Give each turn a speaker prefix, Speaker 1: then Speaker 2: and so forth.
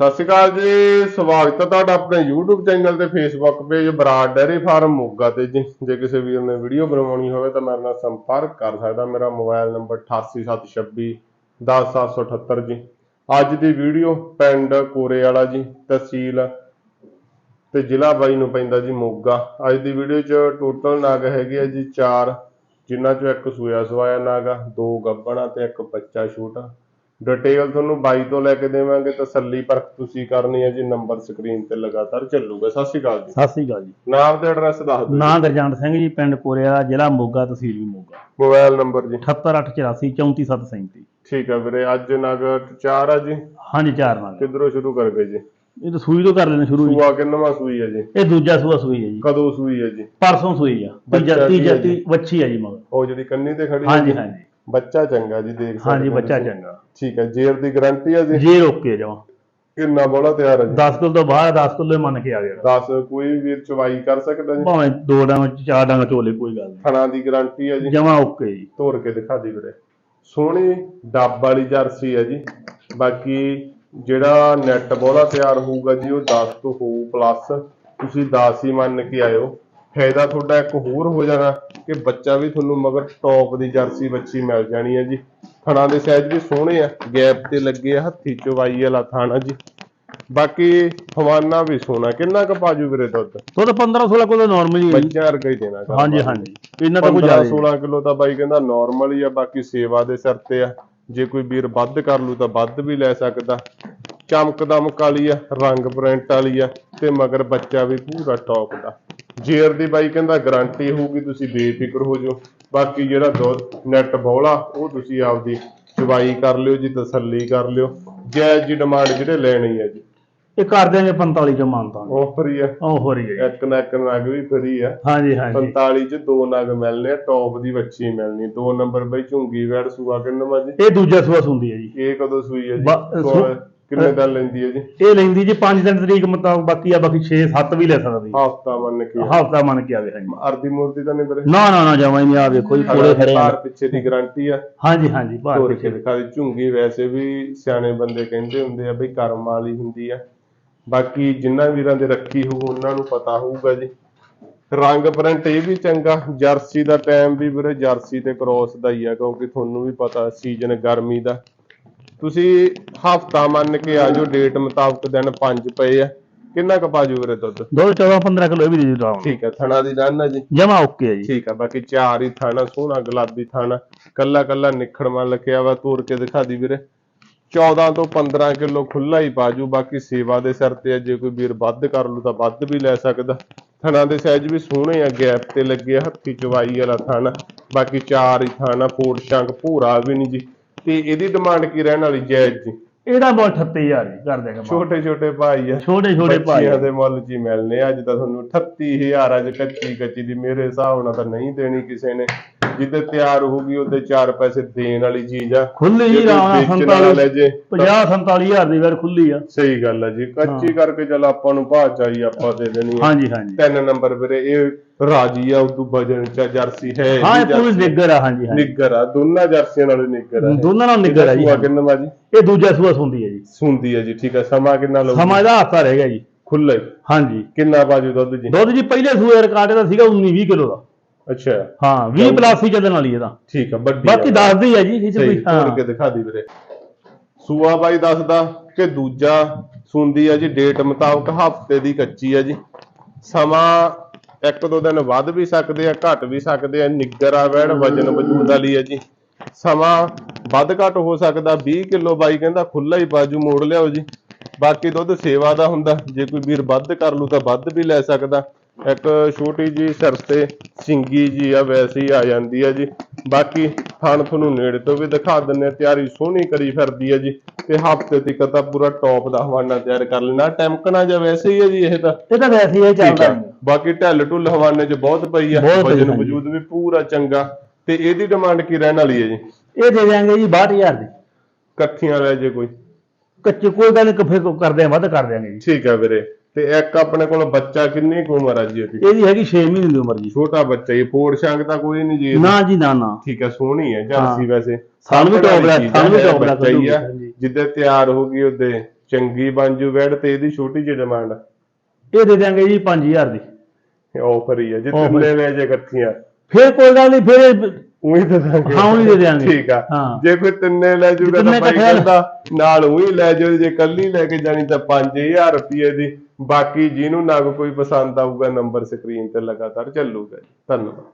Speaker 1: ਸਤਿ ਸ਼੍ਰੀ ਅਕਾਲ ਜੀ, ਸਵਾਗਤ ਹੈ ਤੁਹਾਡਾ ਆਪਣੇ YouTube ਚੈਨਲ ਤੇ Facebook page Brar dairy farm Moga ਤੇ ਜੀ। ਜੇ ਕਿਸੇ ਵੀਰ ਨੇ ਵੀਡੀਓ ਬਣਵਾਉਣੀ ਹੋਵੇ ਤਾਂ ਮੇਰੇ ਨਾਲ ਸੰਪਰਕ ਕਰ ਸਕਦਾ। ਮੇਰਾ ਮੋਬਾਈਲ ਨੰਬਰ 8876 10778 ਜੀ। ਅੱਜ ਦੀ ਵੀਡੀਓ ਪਿੰਡ ਕੋਰੇ ਵਾਲਾ ਜੀ, ਤਹਿਸੀਲ ਤੇ ਜ਼ਿਲ੍ਹਾ ਬਾਈ ਨੂੰ ਪੈਂਦਾ ਜੀ ਮੋਗਾ। ਅੱਜ ਦੀ ਵੀਡੀਓ 'ਚ ਟੋਟਲ ਨਾਗ ਹੈਗੇ ਆ ਜੀ 4 ਜਿਨ੍ਹਾਂ 'ਚੋਂ ਇੱਕ ਸੂਇਆ ਸਵਾਇਆ ਨਾਗ ਆ, ਦੋ ਗੱਬਣਾ ਤੇ ਇੱਕ ਬੱਚਾ ਛੋਟਾ। ਡਿਟੇਲ ਤੁਹਾਨੂੰ ਬਾਈ ਤੋਂ ਲੈ ਕੇ ਦੇਵਾਂਗੇ ਤਸੱਲੀ ਪਰਖ ਤੁਸੀਂ ਕਰਨੀ ਹੈ ਜੀ ਨੰਬਰ ਸਕਰੀਨ ਤੇ ਲਗਾਤਾਰ ਚੱਲੂਗਾ। ਸਤਿ ਸ਼੍ਰੀ ਅਕਾਲ ਜੀ।
Speaker 2: ਸਤਿ ਸ੍ਰੀ ਅਕਾਲ ਜੀ।
Speaker 1: ਨਾਮ ਤੇ ਐਡਰੈਸ ਦੱਸ ਦਿਓ
Speaker 2: ਨਾਂ ਗਰਜੰਟ ਸਿੰਘ ਜੀ ਪਿੰਡ ਕੋਰਿਆ ਜ਼ਿਲ੍ਹਾ ਮੋਗਾ ਤਹਿਸੀਲ ਵੀ ਮੋਗਾ।
Speaker 1: ਮੋਬਾਈਲ ਨੰਬਰ ਜੀ।
Speaker 2: 78884 34737
Speaker 1: ਠੀਕ ਹੈ ਵੀਰੇ ਅੱਜ ਨਗ 4 ਆ ਜੀ।
Speaker 2: ਹਾਂਜੀ ਚਾਰ ਨਾਲ।
Speaker 1: ਕਿੱਧਰੋਂ ਸ਼ੁਰੂ ਕਰ ਗਏ ਜੀ?
Speaker 2: ਇਹ ਤਾਂ ਸੂਈ ਤੋਂ ਕਰ ਲੈਣੇ ਸ਼ੁਰੂ ਜੀ।
Speaker 1: ਸੂਆ ਕਿੰਨਵਾਂ ਸੂਈ ਹੈ ਜੀ?
Speaker 2: ਇਹ ਦੂਜਾ ਸੂਆ ਸੂਈ ਹੈ ਜੀ।
Speaker 1: ਕਦੋਂ ਸੂਈ ਹੈ ਜੀ?
Speaker 2: ਪਰਸੋਂ ਸੂਈ ਆ।
Speaker 1: ਬੱਚਾ
Speaker 2: ਤੀਜਾ? ਤੀ ਵੱਛੀ ਆ ਜੀ ਮਗਰ।
Speaker 1: ਉਹ ਜਿਹੜੀ ਕੰਨੀ ਤੇ ਖੜੀ
Speaker 2: ਹਾਂਜੀ? ਹਾਂਜੀ।
Speaker 1: ਬੱਚਾ ਚੰਗਾ ਜੀ ਦੇਖ ਸਕਦੇ
Speaker 2: ਹਾਂਜੀ ਬੱਚਾ
Speaker 1: ਤੁਸੀਂ।
Speaker 2: ਚੰਗਾ।
Speaker 1: ਠੀਕ ਹੈ ਜੇਰ ਦੀ ਗਾਰੰਟੀ ਹੈ ਜੀ?
Speaker 2: ਜੇ ਰੋਕੇ ਜਾਵਾਂ
Speaker 1: ਕਿੰਨਾ ਬੋਲਾ ਤਿਆਰ ਹੈ ਜੀ?
Speaker 2: 10 ਕਿਲੋ ਤੋਂ ਬਾਹਰ 10 ਕਿਲੋ ਮੰਨ ਕੇ ਆ ਗਿਆ।
Speaker 1: 10 ਕੋਈ ਵੀ ਵੀਰ ਚਵਾਈ ਕਰ ਸਕਦਾ ਜੀ?
Speaker 2: ਭਾਵੇਂ ਦੋ ਡਾਂਗ ਚਾਰ ਡਾਂਗ ਚੋਲੇ ਕੋਈ ਗੱਲ
Speaker 1: ਥਣਾ ਦੀ ਗਾਰੰਟੀ ਹੈ ਜੀ?
Speaker 2: ਨਹੀਂ ਜਮਾ ਓਕੇ ਜੀ।
Speaker 1: ਤੋੜ ਕੇ ਦਿਖਾ ਦੀ ਵੀਰੇ। ਸੋਹਣੀ ਡੱਬ ਵਾਲੀ ਜਰਸੀ ਹੈ ਜੀ। ਬਾਕੀ ਜਿਹੜਾ ਨੈਟ ਬੋਲਾ ਤਿਆਰ ਹੋਊਗਾ ਜੀ ਉਹ 10 ਤੋਂ ਹੋਊ ਪਲੱਸ ਤੁਸੀਂ 10 ਹੀ ਮੰਨ ਕੇ ਆਇਓ। ਫਾਇਦਾ ਤੁਹਾਡਾ ਇੱਕ ਹੋਰ ਹੋ ਜਾਣਾ ਕਿ ਬੱਚਾ ਵੀ ਤੁਹਾਨੂੰ ਮਗਰ ਟੌਪ ਦੀ ਜਰਸੀ ਬੱਚੀ ਮਿਲ ਜਾਣੀ ਹੈ ਜੀ। ਥਣਾ ਦੇ ਸਾਈਜ਼ ਵੀ ਸੋਹਣੇ ਆ ਗੈਪ ਤੇ ਲੱਗੇ ਆ ਹੱਥੀ ਚਵਾਈ ਵਾਲਾ ਥਾਣਾ ਜੀ। ਬਾਕੀ ਹਵਾਨਾ ਵੀ ਸੋਹਣਾ ਕਿੰਨਾ ਕੁ ਪਾਜੂ ਵੀਰੇ ਦੁੱਧ?
Speaker 2: ਤਾਂ 15 16 ਕਿਲੋ ਨਾਰਮਲ ਹੀ ਹੈ
Speaker 1: ਬੱਚਾ ਵਰਗਾ ਹੀ ਦੇਣਾ
Speaker 2: ਹਾਂਜੀ। ਹਾਂਜੀ। ਇਹਨਾਂ ਤਾਂ
Speaker 1: 15
Speaker 2: ਜ਼ਿਆਦਾ
Speaker 1: 16 ਕਿਲੋ ਤਾਂ ਬਾਈ ਕਹਿੰਦਾ ਨਾਰਮਲ ਹੀ ਆ ਬਾਕੀ ਸੇਵਾ ਦੇ ਸਿਰ ਤੇ ਆ। ਜੇ ਕੋਈ ਵੀਰ ਵੱਧ ਕਰ ਲੂ ਤਾਂ ਵੱਧ ਵੀ ਲੈ ਸਕਦਾ। ਚਮਕ ਦਮਕ ਵਾਲੀ ਆ ਰੰਗ ਪ੍ਰਿੰਟ ਵਾਲੀ ਆ ਤੇ ਮਗਰ ਬੱਚਾ ਵੀ ਪੂਰਾ ਟੌਪ ਦਾ। ਜੇਰ ਦੀ ਬਾਈ ਕਹਿੰਦਾ ਗਾਰੰਟੀ ਹੋਊਗੀ ਤੁਸੀਂ ਬੇਫਿਕਰ ਹੋ ਜਾਓ। ਬਾਕੀ ਜਿਹੜਾ ਨੈਟ ਬੋਲਾ ਉਹ ਤੁਸੀਂ ਆਪਦੀ ਚਵਾਈ ਕਰ ਲਿਓ ਜੀ ਤਸੱਲੀ ਕਰ ਲਿਓ। ਜਾਇਜ਼ ਜੀ ਡਿਮਾਂਡ ਜਿਹੜੇ ਲੈਣੀ ਹੈ ਜੀ।
Speaker 2: ਇਹ ਕਰ ਦਿਆਂਗੇ 45 ਚ ਮਾਨਤਾ
Speaker 1: ਉਹ ਫਰੀ ਆ
Speaker 2: ਉਹ ਹੋ ਹੈ ਜੀ।
Speaker 1: ਇੱਕ ਨਾ ਇੱਕ ਨਗ ਵੀ ਫਰੀ ਆ
Speaker 2: ਹਾਂਜੀ ਹਾਂਜੀ।
Speaker 1: 45 ਚ ਦੋ ਨਗ ਮਿਲਨੇ ਆ ਟੌਪ ਦੀ ਬੱਚੀ ਮਿਲਣੀ। ਦੋ ਨੰਬਰ ਬਈ ਝੁੰਗੀ ਵੈੜ ਸੂਆ ਕਿੰਨਵਾਂ ਜੀ?
Speaker 2: ਇਹ ਦੂਜਾ ਸੂਆ ਸੁੰਦੀ ਹੈ ਜੀ।
Speaker 1: ਇਹ ਕਦੋਂ ਸੂਈ ਹੈ ਜੀ? ਕਿੰਨੇ ਦਿਨ ਲੈਂਦੀ ਹੈ ਜੀ?
Speaker 2: ਇਹ ਲੈਂਦੀ ਜੀ 5 ਦਿਨ ਤਰੀਕ ਮੁਤਾਬਕ ਬਾਕੀ ਆ ਬਾਕੀ 6 7 ਵੀ ਲੈ ਸਕਦੀ।
Speaker 1: ਹਫਤਾ ਮੰਨ ਕੇ
Speaker 2: ਹਫਤਾ ਮੰਨ ਕੇ ਆਵੇ ਹਾਂਜੀ।
Speaker 1: ਅਰਦੀ ਮੂਰਤੀ ਤਾਂ ਨਹੀਂ ਵੀਰੇ?
Speaker 2: ਨਾ ਨਾ ਨਾ ਜਾਵਾਂ ਨਹੀਂ ਆ ਵੇਖੋ ਜੀ ਕੋਲੇ ਖੜੇ ਆ।
Speaker 1: ਬਾਹਰ ਪਿੱਛੇ ਦੀ ਗਾਰੰਟੀ ਆ।
Speaker 2: ਹਾਂਜੀ ਹਾਂਜੀ ਭਾਰ ਪਿੱਛੇ।
Speaker 1: ਦਿਖਾ ਦੇ ਝੁੰਗੀ ਵੈਸੇ ਵੀ ਸਿਆਣੇ ਬੰਦੇ ਕਹਿੰਦੇ ਹੁੰਦੇ ਆ ਬਈ ਕਰਮ ਵਾਲੀ ਹੁੰਦੀ ਆ। ਬਾਕੀ ਜਿਨ੍ਹਾਂ ਵੀਰਾਂ ਦੇ ਰੱਖੀ ਹੋਊ ਉਹਨਾਂ ਨੂੰ ਪਤਾ ਹੋਊਗਾ ਜੀ। ਰੰਗ ਪ੍ਰਿੰਟ ਇਹ ਵੀ ਚੰਗਾ ਜਰਸੀ ਦਾ ਟਾਈਮ ਵੀ ਵੀਰੇ ਜਰਸੀ ਤੇ ਕ੍ਰੋਸ ਦਾ ਹੀ ਆ ਕਿਉਂਕਿ ਤੁਹਾਨੂੰ ਵੀ ਪਤਾ ਸੀਜ਼ਨ ਗਰਮੀ ਦਾ। ਤੁਸੀਂ ਹਫਤਾ ਮੰਨ ਕੇ ਆ ਜਾਓ ਡੇਟ ਮੁਤਾਬਕ ਦਿਨ 5 ਪਏ ਆ। ਕਿੰਨਾ ਕੁ ਪਾਜੂ ਵੀਰੇ ਦੁੱਧ?
Speaker 2: ਦੋ 14 15 ਕਿਲੋ ਵੀ ਦੇ ਦਿੱਤਾ
Speaker 1: ਠੀਕ ਹੈ ਥਣਾ ਦੀ ਰਨ ਆ ਜੀ?
Speaker 2: ਜਮਾ ਓਕੇ ਹੈ ਜੀ।
Speaker 1: ਠੀਕ ਆ ਬਾਕੀ ਚਾਰ ਹੀ ਥਾਣਾ ਸੋਹਣਾ ਗੁਲਾਬੀ ਥਾਣਾ। ਕੱਲਾ ਕੱਲਾ ਨਿਖੜਵਾ ਲਿਖਿਆ ਵਾ ਤੋੜ ਕੇ ਦਿਖਾ ਦੀ ਵੀਰੇ। 14 ਤੋਂ 15 ਕਿਲੋ ਖੁੱਲਾ ਹੀ ਪਾਜੂ ਬਾਕੀ ਸੇਵਾ ਦੇ ਸਿਰ ਤੇ ਆ, ਜੇ ਕੋਈ ਵੀਰ ਵੱਧ ਕਰ ਲੂ ਤਾਂ ਵੱਧ ਵੀ ਲੈ ਸਕਦਾ। ਥਣਾ ਦੇ ਸਾਈਜ਼ ਵੀ ਸੋਹਣੇ ਆ ਗੈਪ ਤੇ ਲੱਗੇ ਆ, ਹੱਥੀ ਚਵਾਈ ਵਾਲਾ ਥਾਣਾ। ਬਾਕੀ ਚਾਰ ਹੀ ਥਾਣਾ ਫੋੜ ਸ਼ੰਕ ਭੂਰਾ ਵੀ ਨਹੀਂ ਜੀ। ਤੇ ਇਹਦੀ ਡਿਮਾਂਡ ਕੀ ਰਹਿਣ ਵਾਲੀ ਜਾਇਜ਼ ਜੀ।
Speaker 2: ਇਹਦਾ ਬਹੁਤ 38000 ਜੀ ਕਰ ਦੇਗਾ
Speaker 1: ਛੋਟੇ ਛੋਟੇ ਭਾਈ ਆ।
Speaker 2: ਛੋਟੇ ਛੋਟੇ ਭਾਈ
Speaker 1: ਬੱਚਿਆਂ ਦੇ ਮੁੱਲ 'ਚ ਹੀ ਮਿਲਨੇ ਆ। ਅੱਜ ਤਾਂ ਤੁਹਾਨੂੰ 38000 ਅੱਜ ਕੱਚੀ ਕੱਚੀ ਦੀ ਮੇਰੇ ਹਿਸਾਬ ਨਾਲ ਤਾਂ ਨਹੀਂ ਦੇਣੀ ਕਿਸੇ ਨੇ। ਜਿੱਦੇ ਤਿਆਰ ਹੋਊਗੀ ਉਹਦੇ 4 ਪੈਸੇ ਦੇਣ ਵਾਲੀ ਚੀਜ਼ ਆ।
Speaker 2: ਖੁੱਲੀ
Speaker 1: ਜੇ
Speaker 2: ਜੀ
Speaker 1: ਕੋਈ
Speaker 2: ਰਾਣਾ
Speaker 1: ਵੇਚਣ ਵਾਲਾ ਲੈ
Speaker 2: 47
Speaker 1: ਜੇ
Speaker 2: 50 47000 ਦੀ ਵੇਰ ਖੁੱਲੀ ਆ।
Speaker 1: ਸਹੀ ਗੱਲ ਆ ਜੀ। ਕੱਚੀ ਕਰਕੇ ਚੱਲ ਆਪਾਂ ਨੂੰ ਭਾਅ ਚਾਹੀ ਆਪਾਂ ਦੇ ਦੇਣੀ ਆ।
Speaker 2: ਹਾਂਜੀ ਹਾਂਜੀ।
Speaker 1: ਤਿੰਨ ਨੰਬਰ ਵੀਰੇ ਇਹ ਰਾਜੀ ਆ ਉਦੋਂ ਵਜਨ ਚ ਜਰਸੀ ਹੈ
Speaker 2: ਹਾਂ ਇਹ ਪੂਰੀ ਨਿੱਗਰ ਆ ਹਾਂਜੀ ਹਾਂਜੀ।
Speaker 1: ਨਿੱਗਰ ਆ ਦੋਨਾਂ ਜਰਸੀਆਂ ਨਾਲੋਂ ਨਿੱਗਰ ਆ ਇਹ।
Speaker 2: ਦੋਨਾਂ ਨਾਲ ਨਿੱਗਰ ਆ ਜੀ
Speaker 1: ਸੂਆ ਕਿੰਨਾ ਵਾ ਜੀ?
Speaker 2: ਇਹ ਦੂਜਾ ਸੂਆ ਸੁੰਦੀ ਹੈ ਜੀ।
Speaker 1: ਸੁੰਦੀ ਹੈ ਜੀ ਠੀਕ ਹੈ ਸਮਾਂ ਕਿੰਨਾ ਲਊ
Speaker 2: ਸਮਾਂ ਇਹਦਾ ਹਫਤਾ ਰਹਿ ਗਿਆ ਜੀ।
Speaker 1: ਖੁੱਲਾ ਹੀ।
Speaker 2: ਹਾਂਜੀ।
Speaker 1: ਕਿੰਨਾ ਬਾਜੂ ਦੁੱਧ ਜੀ?
Speaker 2: ਦੁੱਧ ਜੀ ਪਹਿਲੇ ਸੂਏ ਰਿਕਾਰਡ ਦਾ ਸੀਗਾ 19 20 ਕਿਲੋ ਦਾ।
Speaker 1: ਅੱਛਾ।
Speaker 2: ਹਾਂ 20 ਪਲੱਸ ਹੀ ਚੱਲਣ ਵਾਲੀ ਇਹਦਾ
Speaker 1: ਠੀਕ ਆ ਵੱਡੀ
Speaker 2: ਬਾਕੀ। ਦੱਸਦੀ ਹੈ ਜੀ ਇਹ 'ਚ ਕੋਈ ਹਾਂ।
Speaker 1: ਕੇ ਦਿਖਾ ਦੀ ਵੀਰੇ। ਸੂਆ ਬਾਈ ਦੱਸਦਾ ਕਿ ਦੂਜਾ ਸੁੰਦੀ ਆ ਜੀ ਡੇਟ ਮੁਤਾਬਕ ਹਫ਼ਤੇ ਦੀ ਕੱਚੀ ਆ ਜੀ। ਸਮਾਂ ਇੱਕ ਦੋ ਦਿਨ ਵੱਧ ਵੀ ਸਕਦੇ ਆ ਘਟ ਵੀ ਸਕਦੇ ਆ ਨਿੱਗਰ ਆ ਵੈਣ ਵਜਨ ਵਜੂਦ ਵਾਲੀ ਆ ਜੀ। ਸਮਾਂ ਵੱਧ ਘਟ ਹੋ ਸਕਦਾ 20 ਕਿਲੋ ਬਾਈ ਕਹਿੰਦਾ ਖੁੱਲਾ ਹੀ ਬਾਜੂ ਮੋੜ ਲਿਆਓ ਜੀ। ਬਾਕੀ ਦੁੱਧ ਸੇਵਾ ਦਾ ਹੁੰਦਾ ਜੇ ਕੋਈ ਵੀਰ ਵੱਧ ਕਰ ਲੂ ਤਾਂ ਵੱਧ ਵੀ ਲੈ ਸਕਦਾ। ਇੱਕ ਛੋਟੀ ਜੀ ਸਿਰ ਤੇ ਸਿੰਗੀ ਜੀ ਆ ਵੈਸੇ ਹੀ ਆ ਜਾਂਦੀ ਆ ਜੀ। ਬਾਕੀ ਥਣ ਤੁਹਾਨੂੰ ਨੇੜੇ ਤੋਂ ਵੀ ਦਿਖਾ ਦਿੰਨੇ ਤਿਆਰੀ ਸੋਹਣੀ ਕਰੀ ਫਿਰਦੀ ਆ ਜੀ। ਤੇ ਹਫ਼ਤੇ ਤੱਕ ਤਾਂ ਪੂਰਾ ਟੌਪ ਦਾ ਹਵਾਨਾ ਤਿਆਰ ਕਰ ਲੈਣਾ ਟੈਂਕਣਾ ਜਾਂ ਵੈਸੇ ਹੀ ਆ ਜੀ ਇਹ ਤਾਂ?
Speaker 2: ਇਹ ਤਾਂ ਵੈਸੇ ਹੀ ਚੱਲਦਾ
Speaker 1: ਬਾਕੀ ਢਿੱਲ ਢੁੱਲ ਹਵਾਨੇ 'ਚ ਬਹੁਤ ਪਈ ਆ। ਵਜਨ। ਵਜੂਦ ਵੀ ਪੂਰਾ ਚੰਗਾ। ਤੇ ਇਹਦੀ ਡਿਮਾਂਡ ਕੀ ਰਹਿਣ ਵਾਲੀ ਹੈ ਜੀ?
Speaker 2: ਇਹ ਦੇ ਦਿਆਂਗੇ ਜੀ 62000 ਦੀ।
Speaker 1: ਇਕੱਠੀਆਂ ਲੈ ਜੇ ਕੋਈ।
Speaker 2: ਕੱਚੇ ਕੋਈ ਗੱਲ ਨਹੀਂ ਕਫੇ ਕਰਦੇ ਆ ਵੱਧ ਕਰ ਦਿਆਂਗੇ ਜੀ।
Speaker 1: ਠੀਕ ਆ ਵੀਰੇ। ਤੇ ਇੱਕ ਆਪਣੇ ਕੋਲ ਬੱਚਾ ਕਿੰਨੀ ਕੁ ਉਮਰ ਆ ਜੀ ਇਹਦੀ
Speaker 2: ਇਹਦੀ ਹੈਗੀ 6 ਮਹੀਨੇ ਦੀ ਉਮਰ ਜੀ
Speaker 1: ਛੋਟਾ ਬੱਚਾ ਇਹ ਫੋੜ ਸ਼ੰਗ ਤਾਂ ਕੋਈ ਨਹੀਂ ਜੀ ਇਹਦੀ।
Speaker 2: ਨਾ ਜੀ ਨਾ ਨਾ
Speaker 1: ਠੀਕ ਆ ਸੋਹਣੀ ਹੈ ਜਰਸੀ
Speaker 2: ਹਾਂ।
Speaker 1: ਵੈਸੇ
Speaker 2: ਸਾਨੂੰ ਵੀ ਟੌਪ ਦਾ-
Speaker 1: ਆ,
Speaker 2: ਸਾਨੂੰ ਵੀ
Speaker 1: ਹੈ,
Speaker 2: ਟੌਪ ਦਾ
Speaker 1: ਬੱਚਾ ਹੀ ਆ
Speaker 2: ਹਾਂਜੀ।
Speaker 1: ਜਿੱਦੇ ਤਿਆਰ ਹੋ ਗਈ ਉਹਦੇ ਚੰਗੀ ਬਣ ਜੂ ਵੈੜ ਤੇ ਇਹਦੀ ਛੋਟੀ ਜਿਹੀ ਡਿਮਾਂਡ
Speaker 2: ਇਹ ਦੇ ਦਿਆਂਗੇ ਜੀ 5000 ਦੀ
Speaker 1: ਆਫਰ ਹੀ ਆ ਜੇ
Speaker 2: Offer।
Speaker 1: ਤਿੰਨੇ ਲੈ ਜੇ ਇਕੱਠੀਆਂ
Speaker 2: ਫਿਰ ਕੋਈ ਗੱਲ ਨਹੀਂ ਫਿਰ
Speaker 1: ਉਹੀ ਦੇ ਦਾਂਗੇ
Speaker 2: ਹਾਂ, ਉਹੀ ਦੇ ਦਿਆਂਗੇ।
Speaker 1: ਠੀਕ ਆ
Speaker 2: ਹਾਂ।
Speaker 1: ਜੇ ਕੋਈ ਤਿੰਨੇ ਲੈ ਜੂਗਾ ਤਾਂ
Speaker 2: ਲੈ-
Speaker 1: ਕਹਿੰਦਾ ਨਾਲ ਉਹੀ ਲੈ ਜਾਓ ਜੇ ਕੱਲੀ ਲੈ ਕੇ ਜਾਣੀ ਤਾਂ 5000 ਰੁਪਏ ਦੀ ਬਾਕੀ ਜਿਹਨੂੰ ਨਾ ਕੋਈ ਪਸੰਦ ਆਊਗਾ ਨੰਬਰ ਸਕਰੀਨ ਤੇ ਲਗਾਤਾਰ ਚੱਲੂਗਾ। ਧੰਨਵਾਦ